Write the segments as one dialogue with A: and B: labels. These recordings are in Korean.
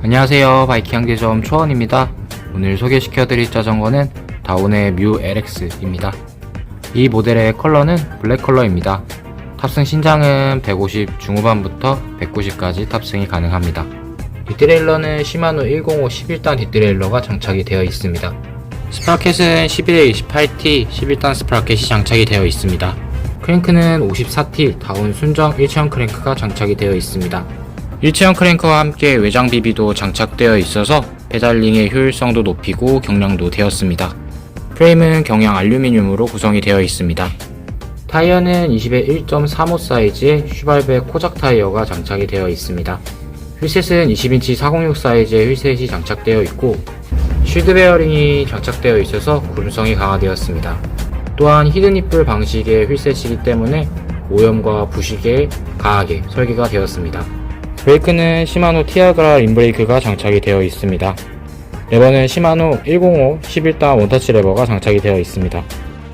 A: 안녕하세요. 바이킹 향대점 초원입니다. 오늘 소개시켜드릴 자전거는 다운의 뮤 LX입니다. 이 모델의 컬러는 블랙 컬러입니다. 탑승 신장은 150 중후반부터 190까지 탑승이 가능합니다. 뒷트레일러는 시마노 105 11단 뒷트레일러가 장착이 되어 있습니다. 스프라켓은 11A 28T 11단 스프라켓이 장착이 되어 있습니다. 크랭크는 54T 다운 순정 일체형 크랭크가 장착이 되어 있습니다 일체형 크랭크와 함께 외장 비비도 장착되어 있어서 페달링의 효율성도 높이고 경량도 되었습니다. 프레임은 경량 알루미늄으로 구성이 되어 있습니다. 타이어는 20에 1.35 사이즈의 슈발베 코작 타이어가 장착이 되어 있습니다. 휠셋은 20인치 406 사이즈의 휠셋이 장착되어 있고 쉴드 베어링이 장착되어 있어서 구름성이 강화되었습니다. 또한 히든니플 방식의 휠셋이기 때문에 오염과 부식에 강하게 설계가 되었습니다. 브레이크는 시마노 티아그라 린브레이크가 장착이 되어 있습니다. 레버는 시마노 105 11단 원터치 레버가 장착이 되어 있습니다.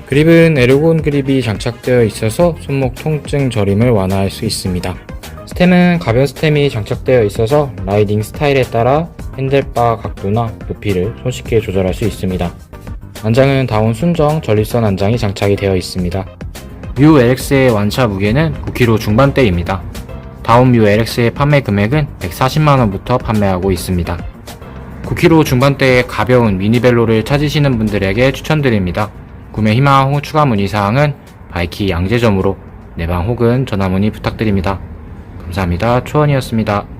A: 그립은 에르곤 그립이 장착되어 있어서 손목 통증 저림을 완화할 수 있습니다. 스템은 가변 스템이 장착되어 있어서 라이딩 스타일에 따라 핸들바 각도나 높이를 손쉽게 조절할 수 있습니다. 안장은 다운 순정 전립선 안장이 장착이 되어 있습니다. 뮤 LX의 완차 무게는 9kg 중반대입니다. 다운 뮤 LX의 판매 금액은 140만원부터 판매하고 있습니다. 9kg 중반대의 가벼운 미니벨로를 찾으시는 분들에게 추천드립니다. 구매 희망 후 추가 문의사항은 바이키 양재점으로 내방 혹은 전화 문의 부탁드립니다. 감사합니다. 초원이었습니다.